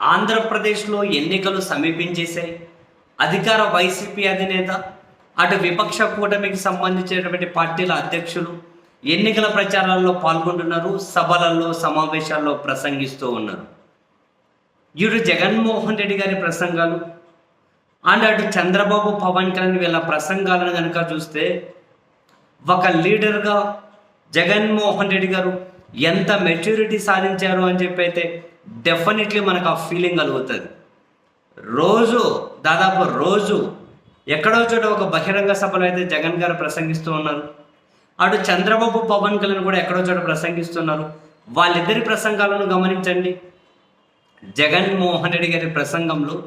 ఆంధ్రప్రదేశ్లో ఎన్నికలు సమీపించేశాయి. అధికార వైసీపీ అధినేత అటు విపక్ష కూటమికి సంబంధించినటువంటి పార్టీల అధ్యక్షులు ఎన్నికల ప్రచారాల్లో పాల్గొంటున్నారు సభలలో సమావేశాల్లో ప్రసంగిస్తూ ఉన్నారు. ఇటు జగన్మోహన్ రెడ్డి గారి ప్రసంగాలు అండ్ అటు చంద్రబాబు పవన్ కళ్యాణ్ వీళ్ళ ప్రసంగాలను కనుక చూస్తే ఒక లీడర్గా జగన్మోహన్ రెడ్డి గారు ఎంత మెచ్యూరిటీ సాధించారు అని చెప్పి అయితే డెఫినెట్లీ మనకు ఆ ఫీలింగ్ కలుగుతుంది. రోజు దాదాపు రోజు ఎక్కడో చోట ఒక బహిరంగ సభలో అయితే జగన్ గారు ప్రసంగిస్తూ ఉన్నారు. అటు చంద్రబాబు పవన్ కళ్యాణ్ కూడా ఎక్కడో చోట ప్రసంగిస్తున్నారు. వాళ్ళిద్దరి ప్రసంగాలను గమనించండి. జగన్మోహన్ రెడ్డి గారి ప్రసంగంలో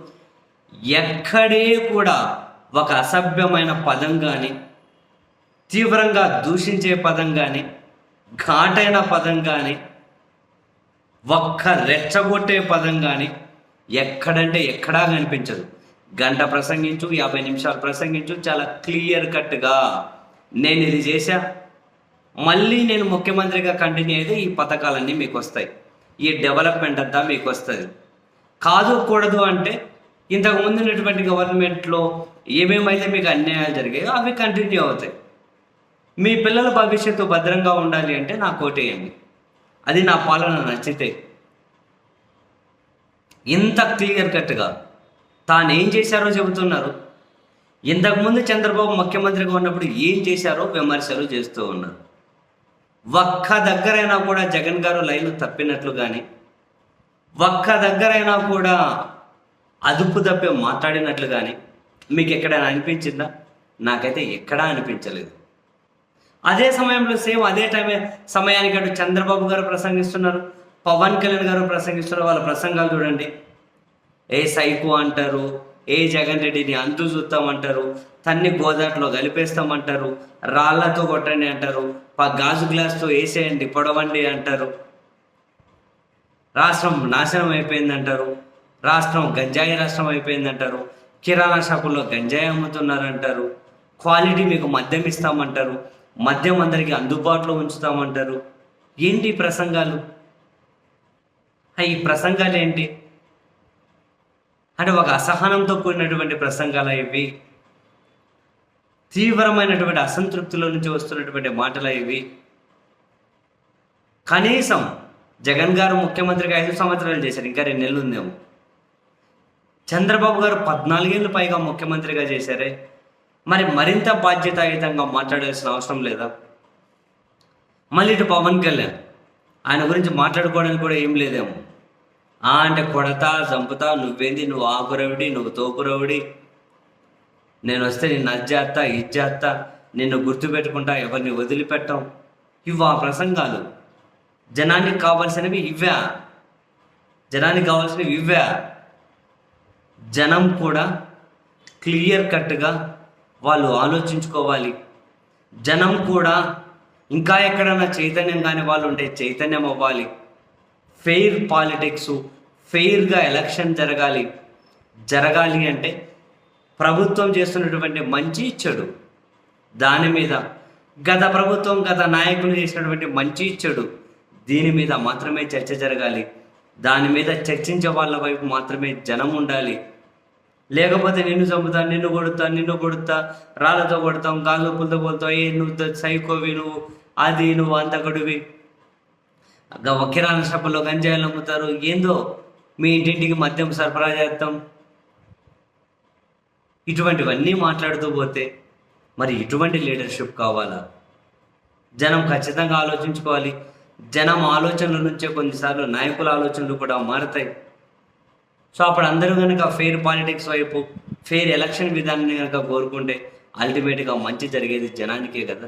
ఎక్కడే కూడా ఒక అసభ్యమైన పదం కానీ తీవ్రంగా దూషించే పదం కానీ ఘాటైన పదం కానీ ఒక్క రెచ్చగొట్టే పదం కానీ ఎక్కడంటే ఎక్కడా కనిపించదు. గంట ప్రసంగించు యాభై నిమిషాలు ప్రసంగించు చాలా క్లియర్ కట్గా. నేను ఇది చేశా? మళ్ళీ నేను ముఖ్యమంత్రిగా కంటిన్యూ అయితే ఈ పథకాలన్నీ మీకు వస్తాయి ఈ డెవలప్మెంట్ అంతా మీకు వస్తుంది కాదు కూడదు అంటే ఇంతకు ముందు ఉన్నటువంటి గవర్నమెంట్లో ఏమేమైతే మీకు అన్యాయాలు జరిగాయో అవి కంటిన్యూ అవుతాయి. మీ పిల్లల భవిష్యత్తు భద్రంగా ఉండాలి అంటే నా కోటేయండి అది నా పాలన నచ్చితే. ఇంత క్లియర్ కట్గా తాను ఏం చేశారో చెబుతున్నారు. ఇంతకుముందు చంద్రబాబు ముఖ్యమంత్రిగా ఉన్నప్పుడు ఏం చేశారో విమర్శలు చేస్తూ ఉన్నారు. ఒక్క దగ్గరైనా కూడా జగన్ గారు లైన్లు తప్పినట్లు కానీ ఒక్క దగ్గరైనా కూడా అదుపు తప్పి మాట్లాడినట్లు కానీ మీకు ఎక్కడైనా అనిపించిందా? నాకైతే ఎక్కడా అనిపించలేదు. అదే సమయంలో సేమ్ అదే టైం సమయానికి అటు చంద్రబాబు గారు ప్రసంగిస్తున్నారు పవన్ కళ్యాణ్ గారు ప్రసంగిస్తున్నారు వాళ్ళ ప్రసంగాలు చూడండి. ఏ సైకు అంటారు ఏ జగన్ రెడ్డిని అంతు చూస్తామంటారు తన్ని గోదాట్లో కలిపేస్తామంటారు రాళ్ళతో కొట్టండి అంటారు గాజు గ్లాస్తో వేసేయండి పొడవండి అంటారు. రాష్ట్రం నాశనం అయిపోయింది అంటారు రాష్ట్రం గంజాయి రాష్ట్రం అయిపోయింది అంటారు కిరాణా షాపుల్లో గంజాయి అమ్ముతున్నారు అంటారు క్వాలిటీ మీకు మద్యం ఇస్తామంటారు మద్యం అందరికీ అందుబాటులో ఉంచుతామంటారు. ఏంటి ప్రసంగాలు? ఈ ప్రసంగాలు ఏంటి? అంటే ఒక అసహనంతో కూడినటువంటి ప్రసంగాలు ఇవి. తీవ్రమైనటువంటి అసంతృప్తిలో నుంచి వస్తున్నటువంటి మాటలు ఇవి. కనీసం జగన్ గారు ముఖ్యమంత్రిగా ఐదు సంవత్సరాలు చేశారు ఇంకా రెండు నెలలు ఉందేమో. చంద్రబాబు గారు పద్నాలుగేళ్ళు పైగా ముఖ్యమంత్రిగా చేశారే. మరి మరింత బాధ్యతాయుతంగా మాట్లాడాల్సిన అవసరం లేదా? మళ్ళీ ఇటు పవన్ కళ్యాణ్. ఆయన గురించి మాట్లాడుకోవడానికి కూడా ఏం లేదేమో. ఆ అంటే కొడతా చంపుతా నువ్వేంది? నువ్వు ఆకురవిడి నువ్వు తోపురవిడి. నేను వస్తే నిన్ను అజ్జేస్తా ఇజ్జేస్తా నిన్ను గుర్తుపెట్టుకుంటా ఎవరిని వదిలిపెట్టాం. ఇవి ఆ ప్రసంగాలు. జనానికి కావాల్సినవి ఇవ్వా. జనానికి కావాల్సినవి ఇవ్వా. జనం కూడా క్లియర్ కట్గా వాళ్ళు ఆలోచించుకోవాలి. జనం కూడా ఇంకా ఎక్కడైనా చైతన్యం కాని వాళ్ళు ఉంటే చైతన్యం అవ్వాలి. ఫెయిర్ పాలిటిక్స్ ఫెయిర్గా ఎలక్షన్ జరగాలి. జరగాలి అంటే ప్రభుత్వం చేస్తున్నటువంటి మంచి చెడు. దాని మీద గత ప్రభుత్వం గత నాయకులు చేసినటువంటి మంచి చెడు. దీని మీద మాత్రమే చర్చ జరగాలి. దాని మీద చర్చించే వాళ్ళ వైపు మాత్రమే జనం ఉండాలి. లేకపోతే నిన్ను చంపుతా నిన్ను కొడుతా నిన్ను కొడుతా రాళ్ళతో కొడతాం గాజు కొడతాం ఏ నువ్వు సైకోవి నువ్వు అది నువ్వు అంతకుడివి కిరాణ షాపుల్లో గంజాయిలు అమ్ముతారు. ఏందో? మీ ఇంటింటికి మద్యం సరఫరా చేస్తాం. ఇటువంటివన్నీ మాట్లాడుతూ పోతే మరి ఇటువంటి లీడర్షిప్ కావాలా? జనం ఖచ్చితంగా ఆలోచించుకోవాలి. జనం ఆలోచనల నుంచే కొన్నిసార్లు నాయకుల ఆలోచనలు కూడా మారుతాయి. సో అప్పుడు అందరూ కనుక ఫెయిర్ పాలిటిక్స్ వైపు ఫెయిర్ ఎలక్షన్ విధానాన్ని కనుక కోరుకుంటే అల్టిమేట్గా మంచి జరిగేది జనానికే కదా.